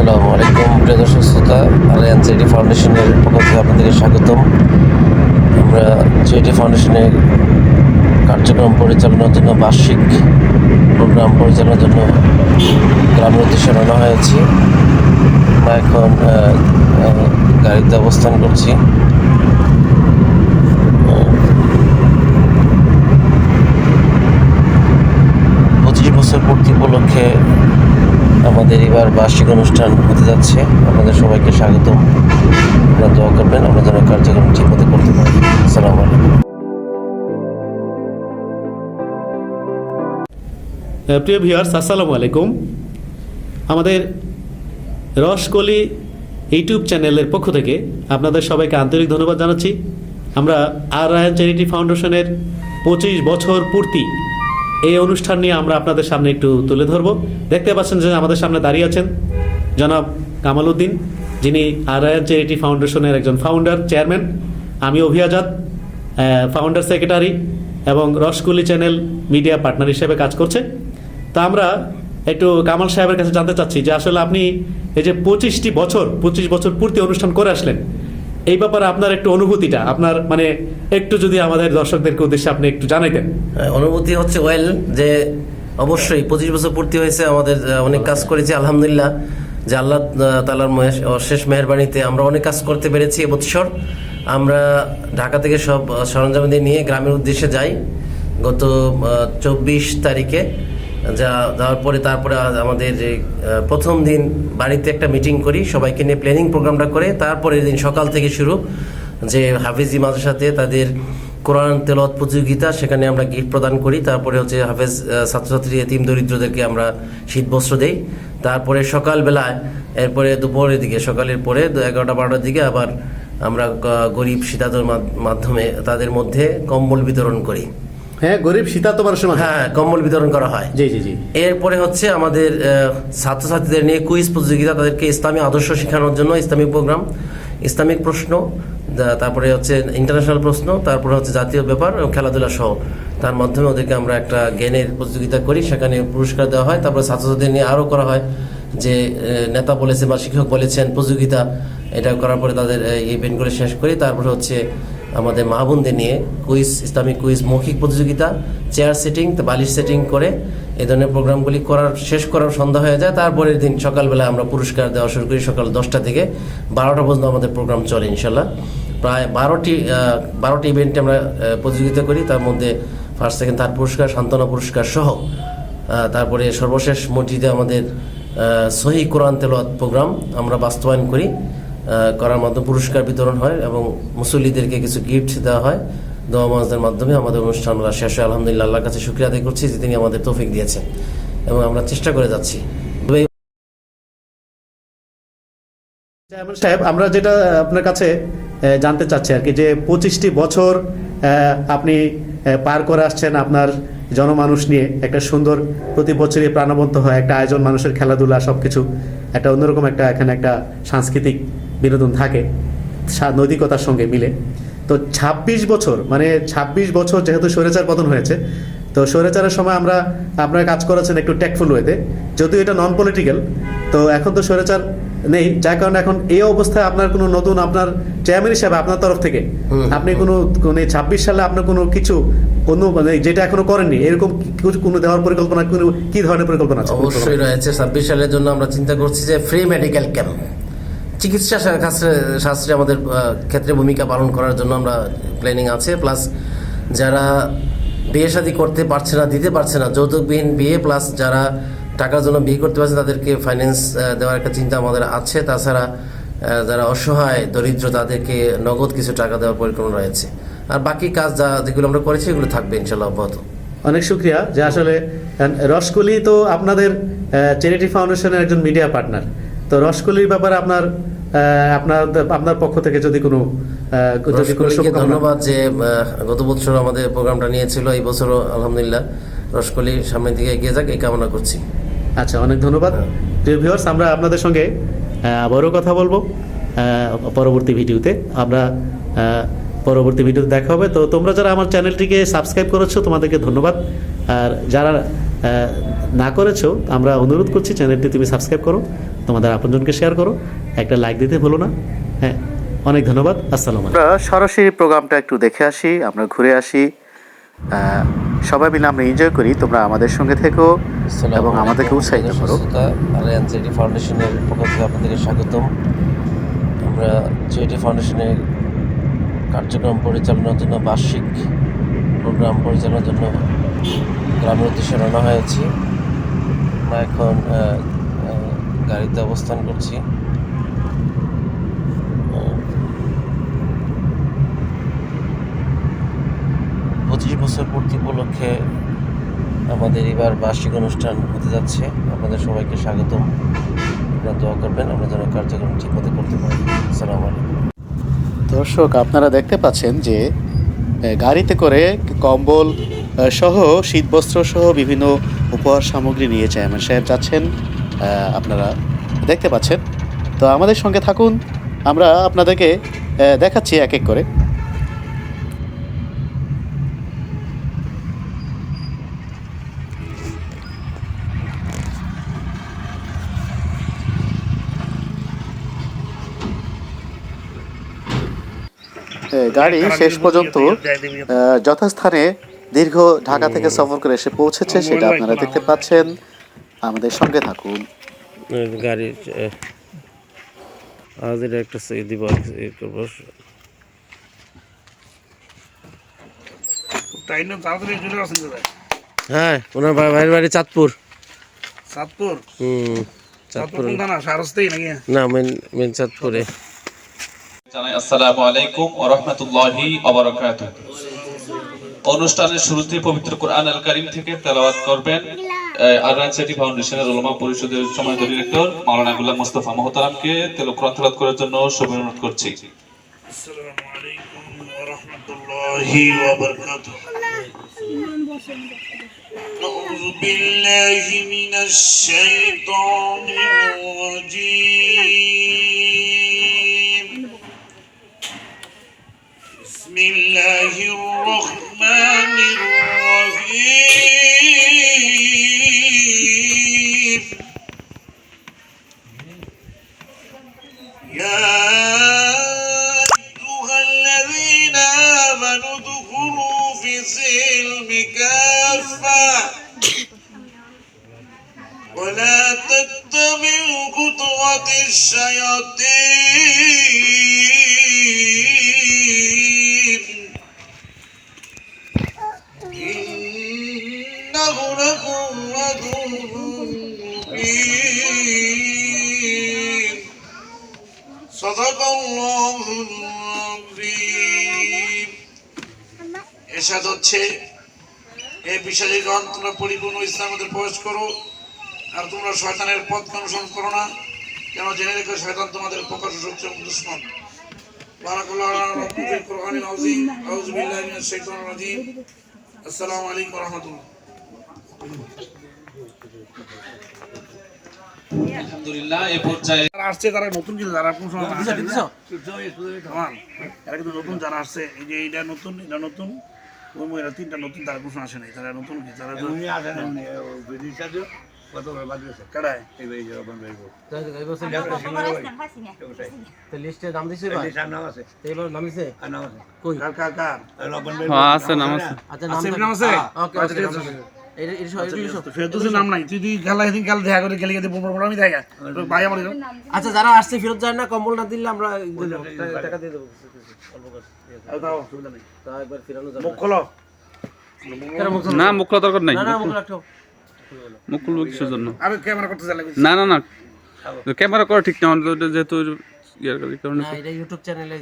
আসসালামু আলাইকুম, প্রিয় দর্শক শ্রোতা আলিয়ান চেরিটি ফাউন্ডেশনের পক্ষ থেকে আপনাদেরকে স্বাগতম। আমরা চেরিটি ফাউন্ডেশনের কার্যক্রম পরিচালনার জন্য বার্ষিক প্রোগ্রাম পরিচালনার জন্য গ্রামের উদ্দেশ্যে রওনা হয়েছি। আমরা এখন গাড়িতে অবস্থান করছি। পঁচিশ বছর পূর্তি উপলক্ষে আমাদের এবার বার্ষিক অনুষ্ঠান হতে যাচ্ছে। আপনাদের সবাইকে স্বাগত আপনারা দোয়া করবেন, আমরা যেন কার্যক্রম ঠিক মতো করতে পারি। আসসালামু আলাইকুম। প্রিয় ভিউয়ার্স, আসসালামু আলাইকুম। আমাদের রসকলি ইউটিউব চ্যানেলের পক্ষ থেকে আপনাদের সবাইকে আন্তরিক ধন্যবাদ জানাচ্ছি। আমরা আর রায়ন চ্যারিটি ফাউন্ডেশনের পঁচিশ বছর পূর্তি এই অনুষ্ঠান নিয়ে আমরা আপনাদের সামনে একটু তুলে ধরব। দেখতে পাচ্ছেন যে আমাদের সামনে দাঁড়িয়ে আছেন জনাব কামাল উদ্দিন যিনি আর চ্যারিটি ফাউন্ডেশনের একজন ফাউন্ডার চেয়ারম্যান আমি অভিয়াজাদ ফাউন্ডার সেক্রেটারি এবং রসকলি চ্যানেল মিডিয়া পার্টনার হিসেবে কাজ করছে। তা আমরা একটু কামাল সাহেবের কাছে জানতে চাচ্ছি যে আসলে আপনি এই যে পঁচিশটি বছর, পঁচিশ বছর পূর্তি অনুষ্ঠান করে আসলেন এই ব্যাপারে আপনার একটু অনুভূতিটা আপনার মানে একটু যদি আমাদের দর্শকদেরকে উদ্দেশ্যে আপনি একটু জানাইতেন। হ্যাঁ, অনুভূতি হচ্ছে ওয়েল যে অবশ্যই পঁচিশ বছর পূর্তি হয়েছে আমাদের অনেক কাজ করেছি আলহামদুলিল্লাহ যে আল্লাহ তালার অশেষ মেহরবানিতে আমরা অনেক কাজ করতে পেরেছি এবছর আমরা ঢাকা থেকে সব সরঞ্জাম দিয়ে নিয়ে গ্রামের উদ্দেশ্যে যাই। গত চব্বিশ তারিখে যা যাওয়ার পরে তারপরে আমাদের প্রথম দিন বাড়িতে একটা মিটিং করি, সবাইকে নিয়ে প্ল্যানিং প্রোগ্রামটা করে, তারপরের দিন সকাল থেকে শুরু যে হাফিজি মাদ্রাসাতে তাদের কোরআন তেলত প্রতিযোগিতা, সেখানে আমরা গিফট প্রদান করি, তারপরে হচ্ছে হাফেজ ছাত্রছাত্রী, এতিম দরিদ্রদেরকে আমরা শীত বস্ত্র দেই, তারপরে সকালবেলায়, এরপরে দুপুরের দিকে, সকালের পরে এগারোটা বারোটার দিকে আবার আমরা গরিব শীতাদর মাধ্যমে তাদের মধ্যে কম্বল বিতরণ করি। হ্যাঁ গরিব সীতা তোমার সময় হ্যাঁ কম্বল বিতরণ করা হয়। জি জি জি। এরপরে হচ্ছে আমাদের ছাত্রছাত্রীদের নিয়ে কুইজ প্রতিযোগিতা তাদেরকে ইসলামী আদর্শ শেখানোর জন্য ইসলামিক প্রোগ্রাম ইসলামিক প্রশ্ন তারপরে হচ্ছে ইন্টারন্যাশনাল প্রশ্ন তারপরে হচ্ছে জাতীয় ব্যাপার খেলাধুলা সহ। তার মাধ্যমে ওদেরকে আমরা একটা জ্ঞানের প্রতিযোগিতা করি সেখানে পুরস্কার দেওয়া হয়। তারপরে ছাত্রছাত্রীদের নিয়ে আরও করা হয় যে নেতা বলেছে বা শিক্ষক বলেছেন প্রতিযোগিতা এটা করার পরে তাদের ইভেন্টগুলো শেষ করি। তারপরে হচ্ছে আমাদের মা বোনদের নিয়ে কুইজ, ইসলামিক কুইজ, মৌখিক প্রতিযোগিতা, চেয়ার সেটিং বালিশ সেটিং করে এ ধরনের প্রোগ্রামগুলি করার, শেষ করার সন্ধ্যা হয়ে যায়। তারপরের দিন সকালবেলা আমরা পুরস্কার দেওয়া শুরু করি, সকাল দশটা থেকে বারোটা পর্যন্ত আমাদের প্রোগ্রাম চলে ইনশাল্লাহ। প্রায় বারোটি বারোটি ইভেন্টে আমরা প্রতিযোগিতা করি। তার মধ্যে ফার্স্ট, সেকেন্ড, থার্ড পুরস্কার, সান্ত্বনা পুরস্কার সহ তারপরে সর্বশেষ মসজিদে আমাদের সহি কোরআন তেলাওয়াত প্রোগ্রাম আমরা বাস্তবায়ন করি। করার মাধ্যমে পুরস্কার বিতরণ হয় এবং মুসল্লিদেরকে কিছু গিফট দেওয়া হয়, দোয়া মাসদের মাধ্যমে আমাদের অনুষ্ঠান আমরা শেষ হয়। আলহামদুলিল্লাহ, আল্লাহর কাছে শুক্রিয়া আদায় করছি যে তিনি আমাদের তৌফিক দিয়েছেন এবং আমরা চেষ্টা করে যাচ্ছি। সাহেব, আমরা যেটা আপনার কাছে জানতে চাচ্ছি আর কি, যে পঁচিশটি বছর আপনি পার করে আসছেন আপনার জনমানুষ নিয়ে। একটা সুন্দর প্রতি বছরই প্রাণবন্ত হয়, একটা আয়োজন, মানুষের খেলাধুলা, সবকিছু। একটা অন্যরকম একটা, এখানে একটা সাংস্কৃতিক বিনোদন থাকে নৈতিকতার সঙ্গে মিলে। তো ২৬ বছর মানে ২৬ বছর যেহেতু স্বৈরাচার পতন হয়েছে তো স্বৈরাচারের সময় আমরা আপনারা কাজ করেছেন একটু টেকফুল ওয়েতে যদিও এটা নন পলিটিক্যাল তো এখন তো স্বৈরাচার নেই যার কারণে এখন এই অবস্থায় আপনার কোনো নতুন আপনার চেয়ারম্যান হিসাবে আপনার তরফ থেকে আপনি কোনো মানে ছাব্বিশ সালে আপনার কোনো কিছু অন্য মানে যেটা এখনও করেননি এরকম কিছু কোনো দেওয়ার পরিকল্পনা কোনো কি ধরনের পরিকল্পনা আছে? অবশ্যই রয়েছে। ছাব্বিশ সালের জন্য আমরা চিন্তা করছি যে ফ্রি মেডিকেল ক্যাম্প চিকিৎসা শাস্ত্রে আমাদের ক্ষেত্রে ভূমিকা পালন করার জন্য আমরা প্ল্যানিং আছে প্লাস যারা বিয়ে শাদী করতে পারছে না, দিতে পারছে না, যৌতুকবিহীন বিয়ে প্লাস যারা টাকার জন্য বিয়ে করতে পারছে তাদেরকে ফাইন্যান্স দেওয়ার একটা চিন্তা আমাদের আছে। তাছাড়া যারা অসহায়, দরিদ্র, তাদেরকে নগদ কিছু টাকা দেওয়ার পরিকল্পনা রয়েছে। আর বাকি কাজ যা যেগুলো আমরা করেছি, এগুলো থাকবে ইনশাল্লাহ অব্যাহত। অনেক শুক্রিয়া, যে আসলে রসকলি তো আপনাদের চ্যারিটি ফাউন্ডেশনের একজন মিডিয়া পার্টনার তো রসকলির ব্যাপারে আপনার আপনার আপনার পক্ষ থেকে যদি কোনো ধন্যবাদ যে গত বছর আমাদের প্রোগ্রামটা নিয়েছিল এই বছরও আলহামদুলিল্লাহ। রসকলি সামনের দিকে এগিয়ে যাক এই কামনা করছি। আচ্ছা অনেক ধন্যবাদ। প্রিয় ভিউয়ার্স আমরা আপনাদের সঙ্গে আবারও কথা বলব পরবর্তী ভিডিওতে। আমরা পরবর্তী ভিডিওতে দেখা হবে। তো তোমরা যারা আমার চ্যানেলটিকে সাবস্ক্রাইব করেছ তোমাদেরকে ধন্যবাদ। আর যারা না করেছ আমরা অনুরোধ করছি চ্যানেলটি তুমি সাবস্ক্রাইব করো তোমাদের আপনজনকে শেয়ার করো একটা লাইক দিতে ভুলো না। হ্যাঁ অনেক ধন্যবাদ আসসালাম আমরা সরাসরি প্রোগ্রামটা একটু দেখে আসি আমরা ঘুরে আসি। সবাই মিলে আমরা এনজয় করি তোমরা আমাদের সঙ্গে থেকো এবং আমাদেরকে উৎসাহিত করো। আর এনসিটি ফাউন্ডেশনের পক্ষ থেকে আপনাদেরকে স্বাগতম। আমরা চেটি ফাউন্ডেশনের কার্যক্রম পরিচালনার জন্য বার্ষিক প্রোগ্রাম পরিচালনার জন্য গ্রামের উদ্দেশ্যে রওনা হয়েছি। আমরা এখন গাড়িতে অবস্থান করছি। পঁচিশ বছর পূর্তি উপলক্ষে আমাদের এবার বার্ষিক অনুষ্ঠান হতে যাচ্ছে। আপনাদের সবাইকে স্বাগতম। আপনারা দোয়া করবেন, আমরা যেন কার্যক্রম ঠিকমতো করতে পারি। আলাইকুম। দর্শক, আপনারা দেখতে পাচ্ছেন যে গাড়িতে করে কম্বল সহ শীতবস্ত্র সহ বিভিন্ন উপহার সামগ্রী নিয়ে চেয়ারম্যান সাহেব যাচ্ছেন। আপনারা দেখতে পাচ্ছেন। তো আমাদের সঙ্গে থাকুন। আমরা আপনাদেরকে দেখাচ্ছি এক এক করে। গাড়ি শেষ পর্যন্ত যথাস্থানে দীর্ঘ ঢাকা থেকে সফর করে এসে পৌঁছেছে সেটা আপনারা দেখতে পাচ্ছেন। আমাদের সঙ্গে থাকুন। গাড়ির আমাদের একটা দিব হ্যাঁ ওনার ভাইয়ের বাড়ি চাঁদপুর। সাতপুর হুম চাঁদপুর কোন সারস্তেই নাকি? না মেন মেন চাঁদপুরে। জানাই আসসালামু আলাইকুম ওয়া রাহমাতুল্লাহি ওয়া বারাকাতুহু। অনুষ্ঠানের শুরুতে পবিত্র কোরআন আল কারীম থেকে তেলাওয়াত করবেন আররান সিটি ফাউন্ডেশনের উলামা পরিষদের সম্মানিত ডিরেক্টর মাওলানা গুলাম মোস্তফা মহতারামকে তেল কোরআন তেলাওয়াত করার জন্য সবাই অনুরোধ করছি আসসালামু আলাইকুম ওয়া রাহমাতুল্লাহি ওয়া বারাকাতুহু أعوذ بالله من الشيطان الرجيم হচ্ছে এই বিশালী গ্রহণ তোমরা পরিপূর্ণ ইসলামের মধ্যে প্রবেশ করো আর তোমরা শয়তানের পথ অনুসরণ করো না। কেন জেনে রেখো শয়তান তোমাদের প্রকাশ সবচেয়ে দুশ্মন। আসসালামু আলাইকুম আলহামদুলিল্লাহ এই পর্যায়ে আসছে তারা নতুন যারা কোন সময় এরা কিন্তু নতুন যারা আসছে এই যে এইটা নতুন এটা নতুন। ওই মহিলা তিনটা নতুন তারা কোন সময় আসে নাই তারা নতুন কি? তারা তো কাড়ায়? লিস্টে নাম দিছে এবার? নাম দিছে? কই? কার কার কার? আচ্ছা নাম নাম আছে। আচ্ছা, নাম করে। আচ্ছা যারা আসছে ফেরত যায় না কম্বল না দিলে আমরা টাকা দিয়ে দেবো। তা একবার ফেরানো যাবে মুখ খোলো। না মুখ খোলা দরকার নাই। মুখ খুলবো কিসের জন্য? আরে ক্যামেরা করতে না না না। ক্যামেরা করা ঠিক না যেহেতু ইয়ার কারণে না এটা ইউটিউব চ্যানেলে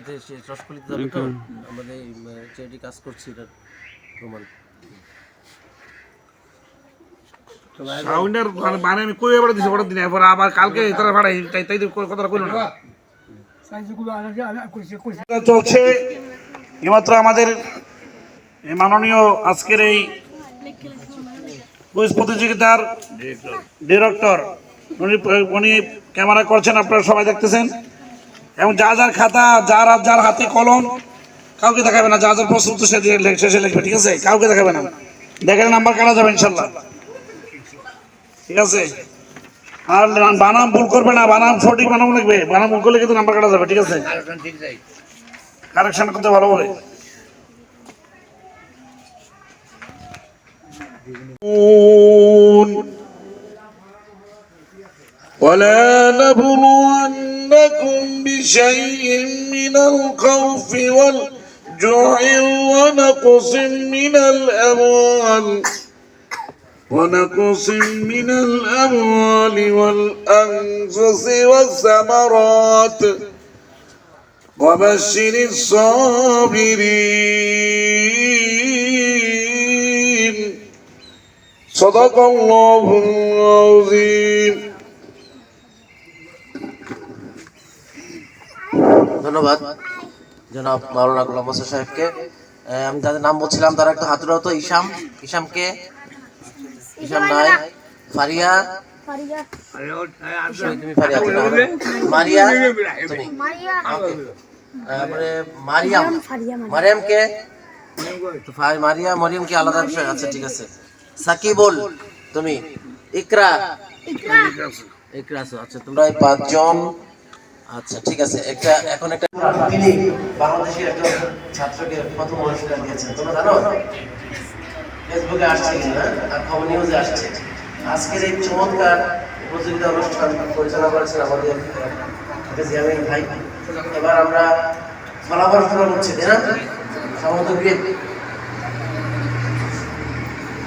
রসকলিতে যাবে তো আমাদের চ্যারিটি কাজ করছি এটার প্রমাণ। সাউন্ডের মানে আমি কই এবার দিছি? অর্ডার দিনে এরপর আবার কালকে তারা ভাড়াই তাই তাই কথাটা কইলো না? চলছে। এইমাত্র আমাদের মাননীয় আজকের এই কুইজ প্রতিযোগিতার ডিরেক্টর, উনি উনি ক্যামেরা করছেন, আপনারা সবাই দেখতেছেন। এবং যা যার খাতা যার আর যার হাতে কলম, কাউকে দেখাবে না, যা যার প্রশ্ন উত্তর শেষে লিখবে, ঠিক আছে? কাউকে দেখাবে না। দেখেন নাম্বার কাটা যাবে, ইনশাল্লাহ। ঠিক আছে? আর বানাম ভুল করবে না বানাম সঠিক বানাম লিখবে বানাম ভুল করলে কিন্তু নাম্বার কাটা যাবে ঠিক আছে কারেকশন করতে ভালো বলে ولا نبلونكم بشيء من الخوف والجوع ونقص من الأموال ونقص من الأموال والأنفس والثمرات وبشر الصابرين صدق الله العظيم ধন্যবাদ জনাব মাওলানা গোলাম মোসা সাহেবকে আহ, আমি যাদের নাম বলছিলাম তারা একটু হাত উঠাও তো ইসাম ইসামকে ইসাম নাই ফারিয়া। তুমি ফারিয়া মারিয়া? তুমি তারপরে মারিয়াম। মারিয়ামকে? তো ফা- মারিয়া মরিয়মকে আলাদা বিষয় আচ্ছা ঠিক আছে। সাকিবুল তুমি? ইকরা। ইকরা। আচ্ছা তোমরা এই পাঁচজন। আচ্ছা ঠিক আছে একটা এখন একটা তিনি বাংলাদেশের একজন ছাত্রকে প্রথম পুরস্কার দিয়েছেন তোমরা জানো? ফেসবুকে আসছে হ্যাঁ? আর খবর নিউজে আসছে। আজকের এই চমৎকার প্রতিযোগিতা অনুষ্ঠান পরিচালনা করেছেন আমাদের হাফেজ ইয়ামিন ভাই। এবার আমরা ফলাফল ঘোষণা করছি তাই না?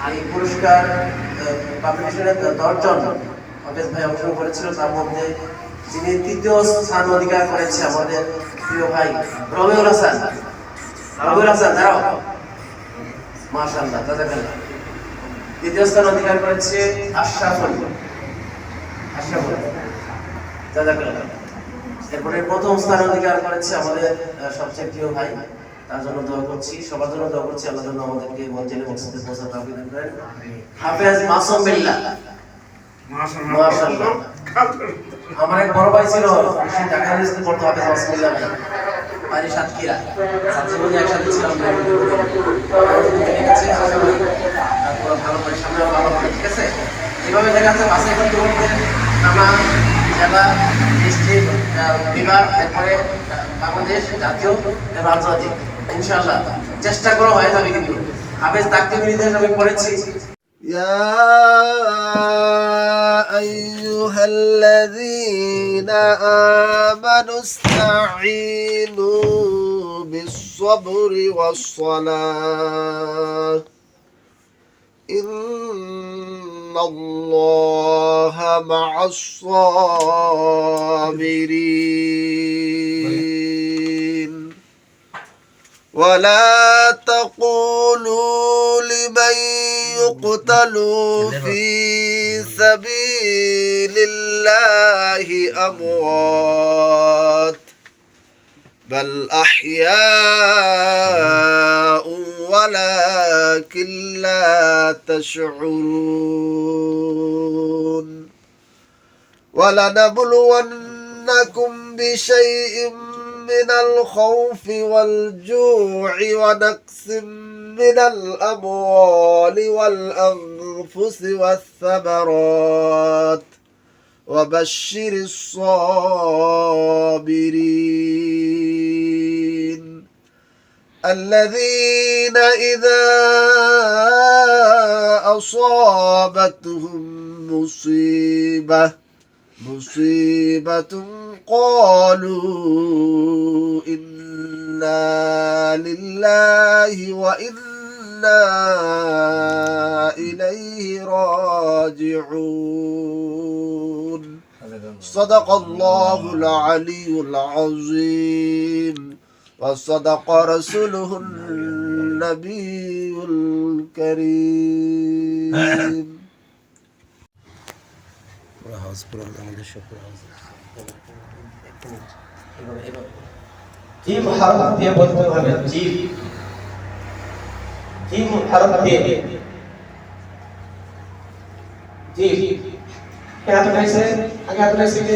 আর এই পুরস্কার কম্পিটিশনে দশজন হাফেজ ভাই অংশগ্রহণ করেছিল। তার মধ্যে যিনি তৃতীয় স্থান অধিকার করেছে আমাদের প্রিয় ভাই রবিউল হাসান। রবিউল হাসান, দাঁড়াও। মাশাআল্লাহ জাজাকাল্লাহ দ্বিতীয় স্থান অধিকার করেছে আশরাফুল আশরাফুল জাজাকাল্লাহ এরপরে প্রথম স্থান অধিকার করেছে আমাদের সবচেয়ে প্রিয় ভাই। তার জন্য দোয়া করছি সবার জন্য দোয়া করছি আল্লাহ যেন আমাদেরকে মঞ্জিলে মসজিদে তৌফিক দান করেন। হাফেজ মাসুম বিল্লাহ। মাশাআল্লাহ। আমার এক বড় ভাই ছিল সে ঢাকা ইউনিভার্সিটি পড়তো হাফেজ মাসুম বিল্লাহ ভাই। বাড়ি সাতক্ষীরা। ছাত্রীবন্ধু একসাথে ছিলাম দেখেছি আশা করি তারপর ভালো করে সামনে আরো ভালো হবে ঠিক আছে এভাবে দেখা যাচ্ছে বাসে করতে করতে নানা জেলা ডিস্ট্রিক্ট বিভাগ এরপরে আহ, বাংলাদেশ জাতীয় এবং আন্তর্জাতিক ইনশাআল্লাহ চেষ্টা করা হয়ে যাবে কিন্তু হাফেজ তাকতে নির্দেশ আমি পড়েছি يا أيها الذين آمنوا استعينوا بالصبر والصلاة إن الله مع الصابرين. ولا تقولوا لمن يقتل في سبيل الله أموات بل أحياء ولكن لا تشعرون ولنبلونكم بشيء من الخوف والجوع ونقص من الأموال والأنفس والثمرات وبشر الصابرين الذين إذا أصابتهم مصيبة مصيبة قالوا إنا لله وإنا إليه راجعون. صدق الله العلي العظيم. وصدق رسوله النبي الكريم পুরো হাউস পুরো আমাদের সব পুরো হাউস জিম হরফ দিয়ে বলতে হবে জিম জিম হরফ দিয়ে জিম কে হাত উঠাইছে আগে হাত উঠাইছে কে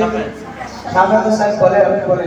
সামনে তো স্যার বলে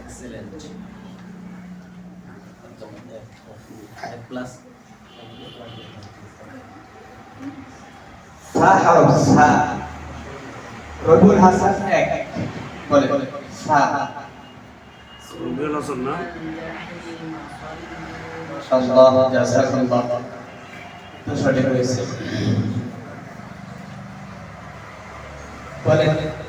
এক্সেলেন্ট এক প্লাস সা হরফ সা রবিউল হাসান এক বলে সা রবিউল হাসান না মাশাআল্লাহ জাযাকাল্লাহ তো সঠিক হয়েছে বলেন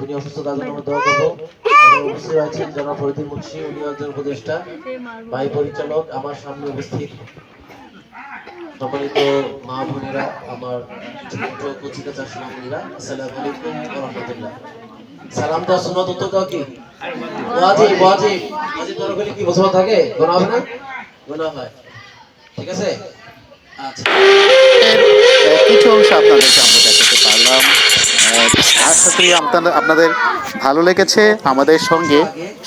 তিনি অসুস্থ তার জন্য আমরা দোয়া করব। এবং উপস্থিত রয়েছেন জনাব ফরিদুল মুন্সি উনি একজন উপদেষ্টা ভাই পরিচালক আমার সামনে উপস্থিত। সম্মানিত মা বোনেরা আমার ছোট কচিকা চাষি বোনেরা আসসালামু আলাইকুম ওয়া রাহমাতুল্লাহ সালাম দাও সুন্নত উত্তর দাও কি? ওয়াজিব ওয়াজিব। ওয়াজিব তোর ওখানে কি বসবা থাকে? গোনা হবে না? গোনা হয়। ঠিক আছে? আচ্ছা। কিছু অংশ আপনাদেরকে আমরা দেখাতে পারলাম। আশা করি আপনাদের ভালো লেগেছে। আমাদের সঙ্গে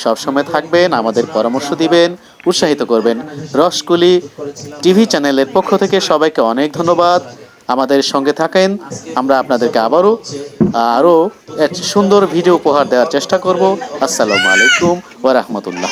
সবসময় থাকবেন, আমাদের পরামর্শ দিবেন, উৎসাহিত করবেন রসকুলি টিভি চ্যানেলের পক্ষ থেকে সবাইকে অনেক ধন্যবাদ। আমাদের সঙ্গে থাকেন, আমরা আপনাদেরকে আবারও, আরও সুন্দর ভিডিও উপহার দেওয়ার চেষ্টা করব। আসসালামু আলাইকুম ওয়া রাহমাতুল্লাহ।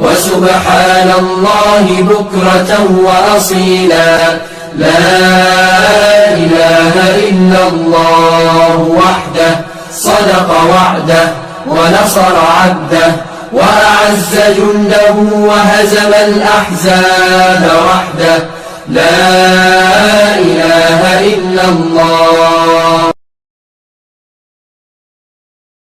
وسبحان الله بكرة وأصيلا. لا إله إلا الله وحده صدق وعده ونصر عبده وأعز جنده وهزم الأحزاب وحده. لا إله إلا الله